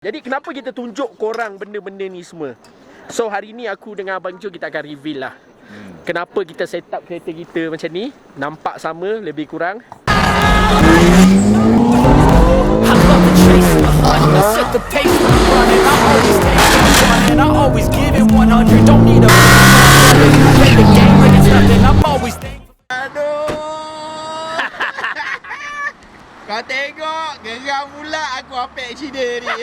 Jadi kenapa kita tunjuk korang benda-benda ni semua? So hari ni aku dengan Abang Jo kita akan reveal lah. Hmm. Kenapa kita set up kereta kita macam ni? Nampak sama lebih kurang. I love the chase and the hunt. I set the pace when I'm running. I always take it running. I always give it 100. Don't need a play the game like it's nothing. I'm always thankful. Aduh. Kau tengok geram pula aku apek Cina ni.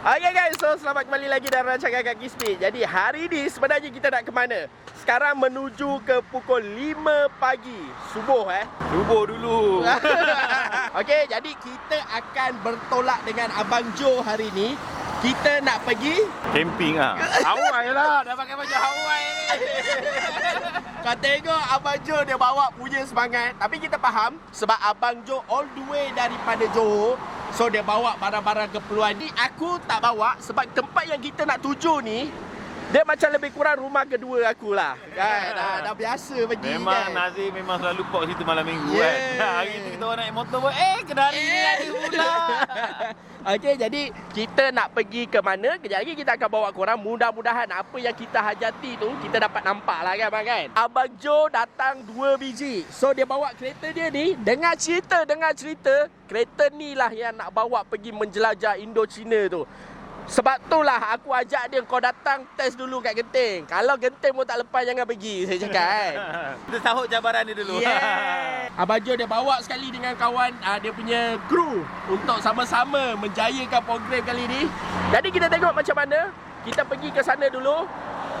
Okay guys, so selamat kembali lagi dalam rancangan Kaki Speed. Jadi hari ni sebenarnya kita nak ke mana? Sekarang menuju ke pukul 5 pagi. Subuh eh. Subuh dulu. Okey, jadi kita akan bertolak dengan Abang Jo hari ni. Kita nak pergi Camping ah. Hawaii lah. Dah pakai baju Hawaii ni. Kau tengok Abang Jo dia bawa punya semangat. Tapi kita faham Sebab Abang Jo all the way daripada Johor. So dia bawa barang-barang keperluan ni. Aku tak bawa Sebab tempat yang kita nak tuju ni Dia macam lebih kurang rumah kedua aku lah kan? dah, dah biasa pergi Memang kan? Nazir memang selalu pok situ malam minggu Yeah. kan. Hari tu kita orang naik motor pun eh kenali ni ada pula. Okey, jadi kita nak pergi ke mana? Kejap lagi kita akan bawa korang. Mudah-mudahan apa yang kita hajati tu kita dapat nampak lah kan, abang kan? Abang Jo datang dua biji. So dia bawa kereta dia ni, dengar cerita, dengar cerita, kereta ni lah yang nak bawa pergi menjelajah Indochina tu. Sebab tu lah aku ajak dia kau datang test dulu kat Genting. Kalau Genting pun tak lepas jangan pergi saya cakap kan. Kita sahut cabaran dia dulu. Yeah. Abang Jo dia bawa sekali dengan kawan uh, dia punya kru untuk sama-sama menjayakan program kali ni. Jadi kita tengok macam mana. Kita pergi ke sana dulu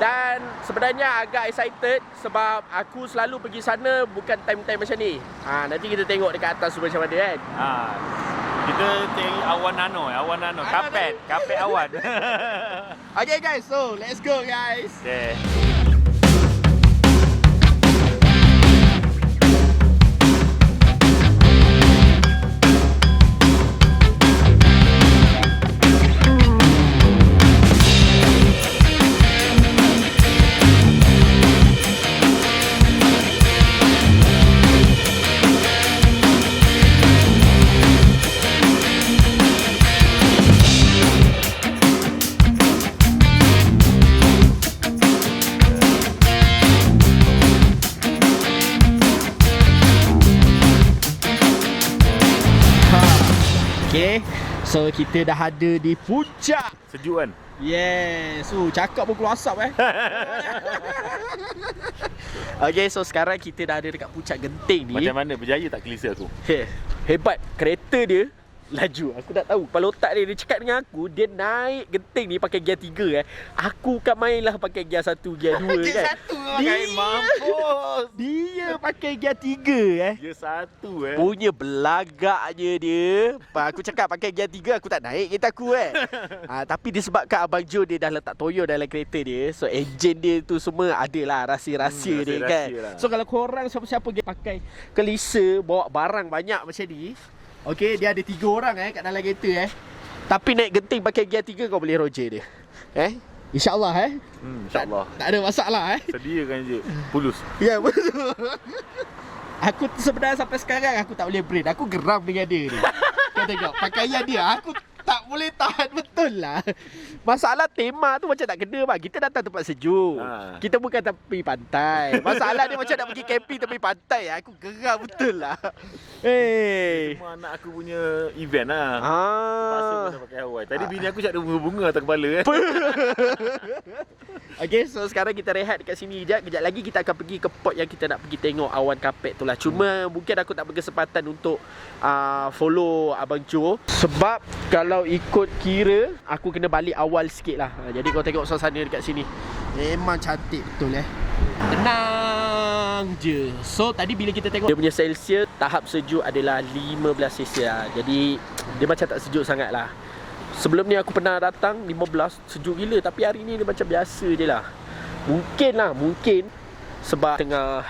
dan sebenarnya agak excited sebab aku selalu pergi sana bukan time-time macam ni. Ha, nanti kita tengok dekat atas tu macam mana kan. ha. Kita cari awan nano, eh, awan nano, kapet, kapet awan. Okay guys, so let's go guys. Okay, kita dah ada di puncak. Sejuk kan? Yes, so cakap pun keluar asap eh. okay, so sekarang kita dah ada dekat puncak genting ni. Macam mana berjaya tak kelisa aku? He, hebat kereta dia laju. Aku tak tahu. Kepala otak dia dia cakap dengan aku, dia naik genting ni pakai gear 3 eh. Aku kan mainlah pakai gear 1, gear 2 Dia kan. satu Dia, pakai Mampus. dia pakai gear 3 eh. Dia satu eh. Punya belagaknya dia Pa- Aku cakap pakai gear 3 Aku tak naik kereta aku eh ha, Tapi disebabkan Abang Jo Dia dah letak toyo dalam kereta dia So enjin dia tu semua Adalah rahsia-rahsia Hmm, dia kan lah. So kalau korang siapa-siapa dia pakai Kelisa Bawa barang banyak macam ni Okay dia ada tiga orang eh Kat dalam kereta eh. Tapi naik genting pakai gear 3 Kau boleh roger dia. Eh? InsyaAllah eh. Hmm, InsyaAllah. Tak ada masalah eh. Sediakan je. Pulus. Ya betul. Aku sebenarnya sampai sekarang aku tak boleh brain. Aku geram dengan dia ni. Kau tengok pakaian dia Aku tak boleh tahan betul lah Masalah tema tu macam tak kena bang Kita datang tempat sejuk Ha. Kita bukan tepi pantai Masalah dia macam nak pergi camping tepi pantai Aku geram betul lah Hey Semua anak aku punya event lah. Paksa Ah. kena pakai Hawaii. Tadi bini aku cakap ada bunga-bunga atas kepala eh. Okay, so sekarang kita rehat dekat sini sekejap. Kejap lagi kita akan pergi ke pot yang kita nak pergi tengok awan kapet tu lah. Cuma mungkin aku tak berkesempatan untuk uh, follow Abang Jo. Sebab kalau ikut kira, aku kena balik awal sikit lah. Ha, Jadi kau tengok suasana dekat sini. Memang cantik betul eh. Tenang je. So tadi bila kita tengok dia punya Celsius, tahap sejuk adalah 15 Celsius lah. Jadi dia macam tak sejuk sangat lah. Sebelum ni aku pernah datang 15 sejuk gila tapi hari ni dia macam biasa je lah. Mungkin lah, mungkin sebab tengah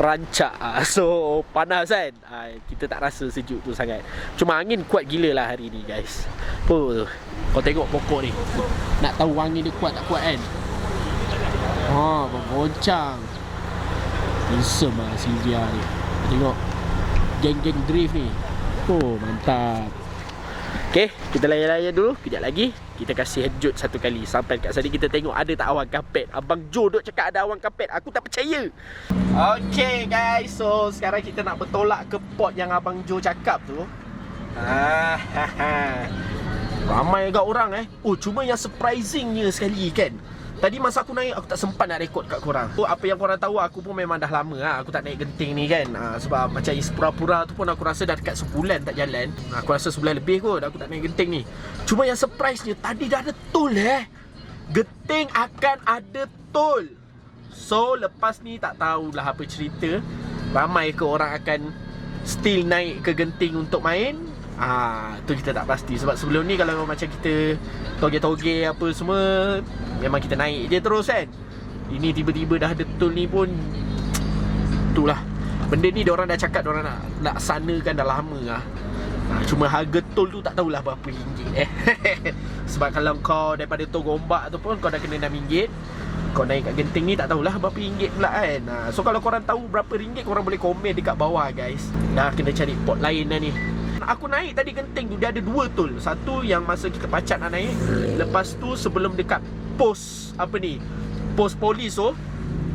rancak ah. So panas kan? Ah, Kita tak rasa sejuk tu sangat. Cuma angin kuat gila lah hari ni guys. Tu? Kau tengok pokok ni. Nak tahu angin dia kuat tak kuat kan? Ha, bergoncang. Handsome lah Sylvia ni. Tengok. Geng-geng drift ni. Oh mantap. Okay, kita layan-layan dulu. Kejap lagi, kita kasih hejut satu kali. Sampai kat sana kita tengok ada tak awan kapet. Abang Joe duk cakap ada awan kapet. Aku tak percaya. Okay guys, so sekarang kita nak bertolak ke port yang Abang Joe cakap tu. Ah, ha, ha. Ramai agak orang eh. Oh, cuma yang surprisingnya sekali kan. Tadi masa aku naik aku tak sempat nak rekod kat korang. So apa yang korang tahu aku pun memang dah lama lah aku tak naik genting ni kan. Ha, sebab macam Ispura-pura tu pun aku rasa dah dekat sebulan tak jalan. Ha, aku rasa sebulan lebih kot aku tak naik genting ni. Cuma yang surprise-nya tadi dah ada tol eh. Genting akan ada tol. So lepas ni tak tahulah apa cerita. Ramai ke orang akan still naik ke genting untuk main Ah, tu kita tak pasti sebab sebelum ni kalau macam kita toge-toge apa semua memang kita naik je terus kan. Ini tiba-tiba dah ada tol ni pun itulah. Benda ni orang dah cakap orang nak laksanakan dah lama lah. Ha, cuma harga tol tu tak tahulah berapa ringgit eh. Sebab kalau kau daripada tol Gombak tu pun kau dah kena RM6 Kau naik kat Genting ni tak tahulah berapa ringgit pula kan ha, So kalau korang tahu berapa ringgit korang boleh komen dekat bawah guys Dah kena cari port lain dah ni Aku naik tadi Genting tu dia ada dua tol Satu yang masa kita pacat nak naik Lepas tu sebelum dekat pos apa ni Pos polis tu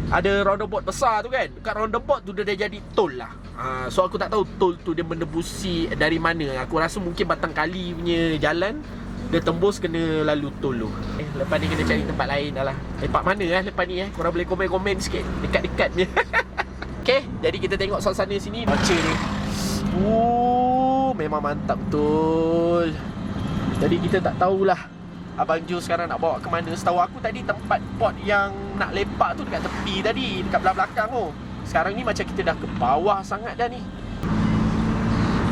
ada roundabout besar tu kan. Dekat roundabout tu dia dah jadi tol lah. Ha, So aku tak tahu tol tu dia menembusi dari mana. Aku rasa mungkin batang kali punya jalan Dia tembus kena lalu tol tu. Eh, Lepas ni kena cari tempat lain dah lah. Tempat mana lah lepas ni eh. Korang boleh komen-komen sikit Dekat-dekat ni. Okay jadi kita tengok suasana sini. Baca ni. Ooh, memang mantap betul. Jadi kita tak tahulah Abang Jo sekarang nak bawa ke mana. Setahu aku tadi tempat pot yang nak lepak tu dekat tepi tadi Dekat belakang tu. Sekarang ni macam kita dah ke bawah sangat dah ni.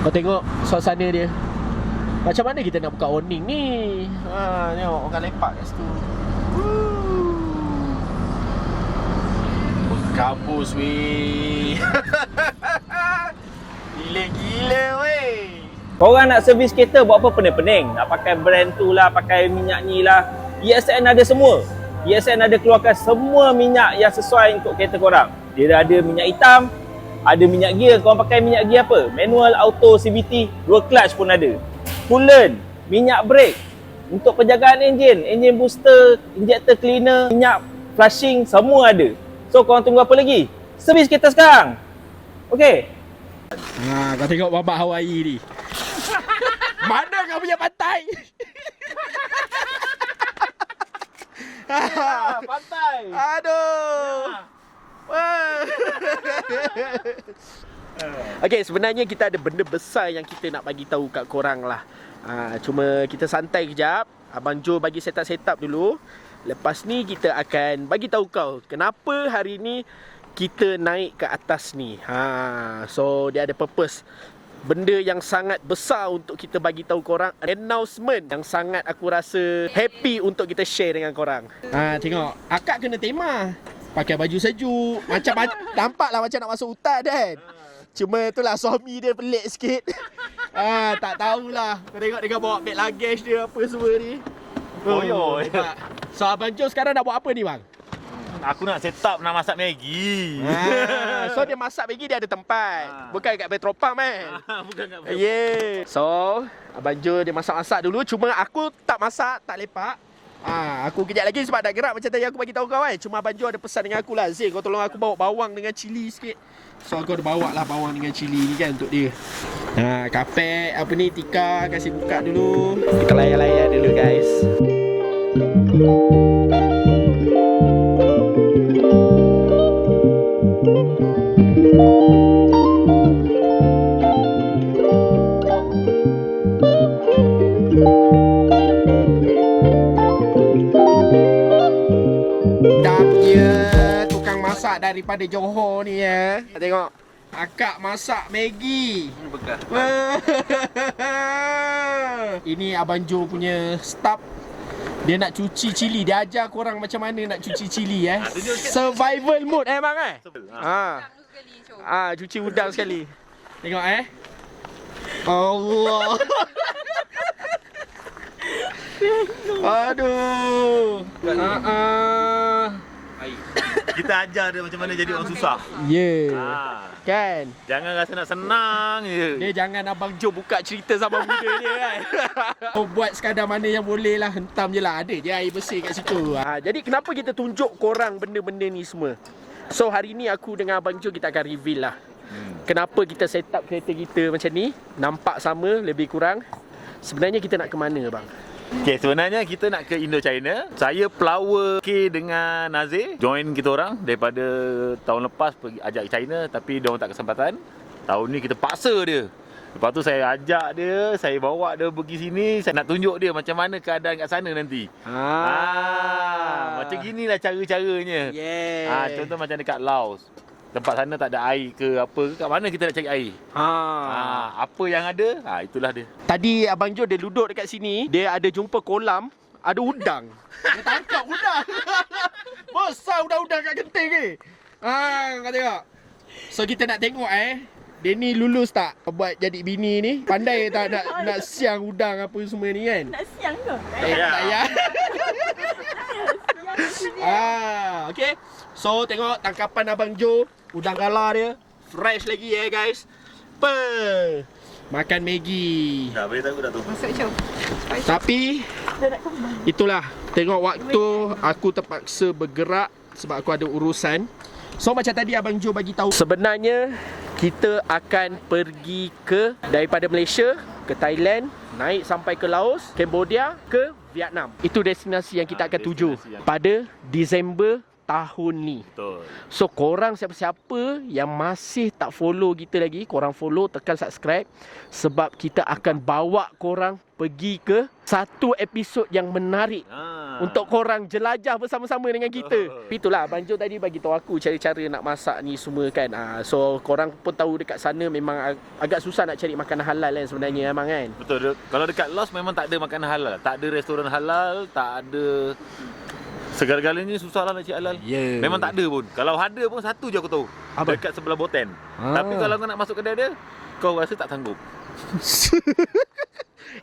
Kau tengok suasana dia. Macam mana kita nak buka awning ni? Ha, Tengok orang lepak kat situ. Berkabus weh. Gila-gila weh Korang nak servis kereta buat apa pening-pening? Nak pakai brand tu lah, pakai minyak ni lah. ESN ada semua. ESN ada keluarkan semua minyak yang sesuai untuk kereta korang. Dia ada minyak hitam, ada minyak gear. Korang pakai minyak gear apa? Manual, auto, CVT, dua clutch pun ada. Coolant, minyak brake. Untuk penjagaan enjin, enjin booster, injector cleaner, minyak flushing, semua ada. So korang tunggu apa lagi? Servis kereta sekarang. Okay? Ha, kau tengok babak Hawaii ni. Mana kau punya pantai? Pantai. Aduh. Wah. Okay, sebenarnya kita ada benda besar yang kita nak bagi tahu kat korang lah. Ha, cuma kita santai kejap. Abang Joe bagi setup-setup dulu. Lepas ni kita akan bagi tahu kau kenapa hari ni kita naik ke atas ni. Ha, so dia ada purpose. Benda yang sangat besar untuk kita bagi tahu korang Announcement yang sangat aku rasa happy untuk kita share dengan korang. Ha, Tengok, akak kena tema. Pakai baju sejuk. Macam nampaklah macam nak masuk hutan kan. Cuma itulah suami dia pelik sikit. Ha, Tak tahulah. Kau tengok dia bawa bag luggage dia apa semua ni. Koyo. nampak? So Abang Jo sekarang nak buat apa ni bang? Aku nak set up nak masak Maggi. Ah, so dia masak bagi dia ada tempat. Ah. Bukan kat Petropam kan. Bukan kat Yeah. So, Abang Jo dia masak-masak dulu. Cuma aku tak masak, tak lepak. Ah, aku kejap lagi sebab dah gerak macam tadi aku bagi tahu kau kan. Cuma Abang Jo ada pesan dengan aku lah. Zee, kau tolong aku bawa bawang dengan cili sikit. So aku ada bawa lah bawang dengan cili ni kan untuk dia. Ha, kapek apa ni tika kasih buka dulu. Kita layan-layan dulu guys. Daripada Johor ni ya. Tengok. Akak masak Maggi. Bekas. Ini Abang Jo punya staff dia nak cuci cili Dia ajar korang macam mana nak cuci cili eh Survival mode eh bang eh ha. Ah, cuci udang sekali Tengok eh Allah Aduh Ah, ah. Kita ajar dia macam mana jadi orang susah. Yeah Ha. Kan? Jangan rasa nak senang je. Dia jangan Abang Jo buka cerita sama muda dia kan. oh, buat sekadar mana yang boleh lah. Hentam je lah. Ada je air bersih kat situ. Ha, jadi kenapa kita tunjuk korang benda-benda ni semua? So hari ni aku dengan Abang Jo kita akan reveal lah. Hmm. Kenapa kita set up kereta kita macam ni. Nampak sama lebih kurang. Sebenarnya kita nak ke mana bang? Okay, sebenarnya kita nak ke Indo-China. Saya Flower K dengan Nazir. Join kita orang daripada tahun lepas pergi ajak China tapi dia orang tak kesempatan. Tahun ni kita paksa dia. Lepas tu saya ajak dia, saya bawa dia pergi sini, saya nak tunjuk dia macam mana keadaan kat sana nanti. Ah, macam ginilah cara-caranya. Yeah. Ah, contoh macam dekat Laos. Tempat sana tak ada air ke apa ke, kat mana kita nak cari air? Ha. Ah, apa yang ada? Ah, itulah dia. Tadi Abang Jo dia duduk dekat sini, dia ada jumpa kolam, ada udang. Dia tangkap udang. Besar udang-udang kat genting ni. Ha, kau tengok. So kita nak tengok eh. Dia ni lulus tak buat jadi bini ni? Pandai tak nak nak siang udang apa semua ni kan? Nak siang ke? Eh, Ya. tak payah. ah, okay. So tengok tangkapan Abang Jo, udang galah dia. Fresh lagi eh guys. Pe. Makan Maggi. Dah boleh tahu dah tu. Masuk jom. Tapi itulah tengok waktu aku terpaksa bergerak sebab aku ada urusan. So macam tadi abang Jo bagi tahu sebenarnya kita akan pergi ke daripada Malaysia ke Thailand, naik sampai ke Laos, Cambodia ke Vietnam. Itu destinasi yang kita Ah, akan tuju pada Disember tahun ni. Betul. So korang siapa-siapa yang masih tak follow kita lagi Korang follow tekan subscribe Sebab kita akan bawa korang pergi ke Satu episod yang menarik Ah. Untuk korang jelajah bersama-sama dengan kita. Tapi itulah Abang Jo tadi bagi tahu aku cara-cara nak masak ni semua kan ah, So korang pun tahu dekat sana memang ag- agak susah nak cari makanan halal kan sebenarnya Abang kan Betul. Kalau dekat Laos memang tak ada makanan halal. Tak ada restoran halal, tak ada segala-galanya susah lah nak cari halal. Ya. Memang tak ada pun. Kalau ada pun satu je aku tahu. Apa? Dekat sebelah Boten. Ah. Tapi kalau kau nak masuk kedai dia, kau rasa tak sanggup.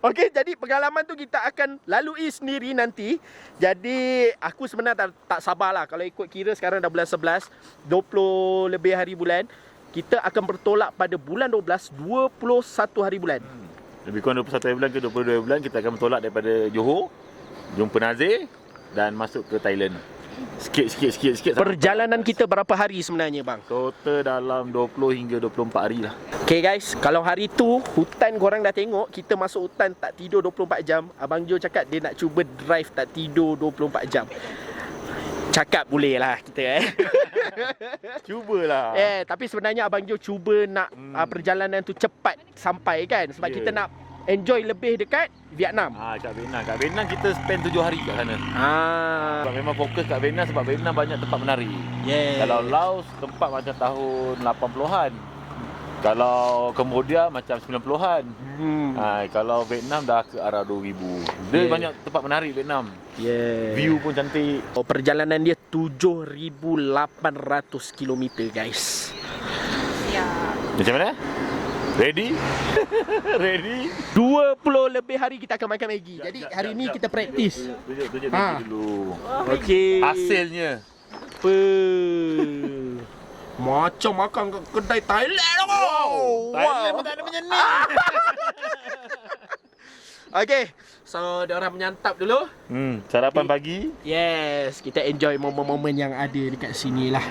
Okey, jadi pengalaman tu kita akan lalui sendiri nanti. Jadi aku sebenarnya tak, tak sabarlah kalau ikut kira sekarang dah bulan 11, 20 lebih hari bulan. Kita akan bertolak pada bulan 12, 21 hari bulan. Lebih kurang 21 hari bulan ke 22 hari bulan kita akan bertolak daripada Johor, jumpa Nazir dan masuk ke Thailand. Sikit sikit sikit sikit. Perjalanan kita berapa hari sebenarnya bang? total dalam 20 hingga 24 hari lah. Okay guys, kalau hari tu hutan korang dah tengok, kita masuk hutan tak tidur 24 jam. Abang Jo cakap dia nak cuba drive tak tidur 24 jam. Cakap boleh lah kita eh. Cubalah. Eh, tapi sebenarnya Abang Jo cuba nak Hmm. uh, perjalanan tu cepat sampai kan sebab yeah. kita nak enjoy lebih dekat Vietnam. Ah, kat Vietnam. Kat Vietnam kita spend 7 hari kat sana. Ah. Sebab memang fokus kat Vietnam sebab Vietnam banyak tempat menari. Yeah. Kalau Laos tempat macam tahun 80-an. Kalau Cambodia macam 90-an. hmm. Ha, kalau Vietnam dah ke arah 2000. Dia Yeah. banyak tempat menari Vietnam. yeah. View pun cantik. Oh, perjalanan dia 7800 km guys. Ya. Macam mana? Ready? Ready? 20 lebih hari kita akan makan Maggi. Jadi Jap, hari jap, ni jap. kita praktis. Tunjuk, tunjuk Ha. ha. dulu. Okey. Hasilnya. Apa? Macam makan kat kedai Thailand wow. Thailand pun tak ada macam ni. Okey. So, dia orang menyantap dulu. Hmm, sarapan pagi. Yes, kita enjoy momen-momen yang ada dekat sini lah.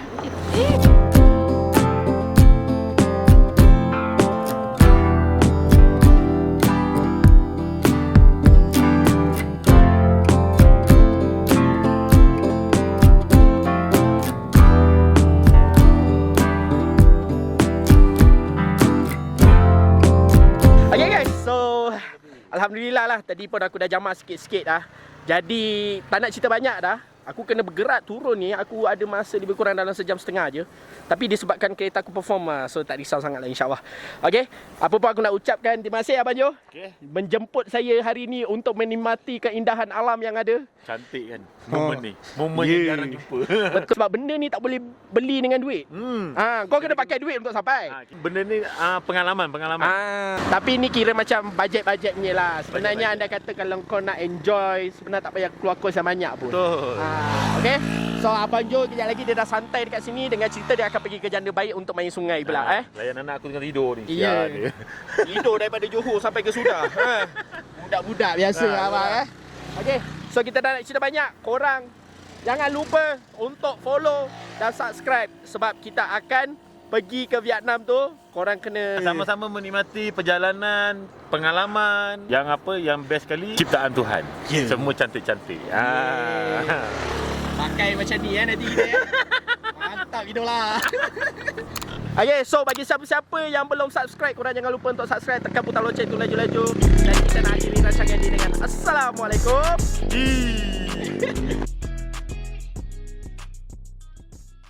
Alhamdulillah lah tadi pun aku dah jamak sikit-sikit dah. Jadi tak nak cerita banyak dah Aku kena bergerak turun ni Aku ada masa lebih kurang dalam sejam setengah je Tapi disebabkan kereta aku perform lah So tak risau sangat lah insyaAllah Okay Apa pun aku nak ucapkan Terima kasih Abang Jo Okey. Menjemput saya hari ni Untuk menikmati keindahan alam yang ada Cantik kan momen ni. Momen Yeah. yang jarang jumpa. Betul sebab benda ni tak boleh beli dengan duit hmm. ha, Kau kena pakai duit untuk sampai Ha, benda ni ah, pengalaman, pengalaman. Ah, tapi ni kira macam bajet-bajet punya lah. Sebenarnya anda kata kalau kau nak enjoy, sebenarnya tak payah keluar kos yang banyak pun. Betul. Ah, okay. So Abang Jo kejap lagi dia dah santai dekat sini dengan cerita dia akan pergi ke Janda Baik untuk main sungai pula eh. Layan anak aku tengah tidur ni. Ya. Dia. Tidur daripada Johor sampai ke Sudah. ha. Budak-budak biasa Ha, abang eh. Okey, so kita dah nak cerita banyak. Korang jangan lupa untuk follow dan subscribe sebab kita akan pergi ke Vietnam tu. Korang kena Sama-sama menikmati perjalanan, pengalaman yang apa yang best sekali ciptaan Tuhan. Ya. Semua cantik-cantik. Ah. pakai macam ni eh nanti kita eh. Mantap idola. Okay, so bagi siapa-siapa yang belum subscribe, korang jangan lupa untuk subscribe, tekan butang loceng tu laju-laju. Dan kita nak akhiri rancangan ini dengan Assalamualaikum. Ih.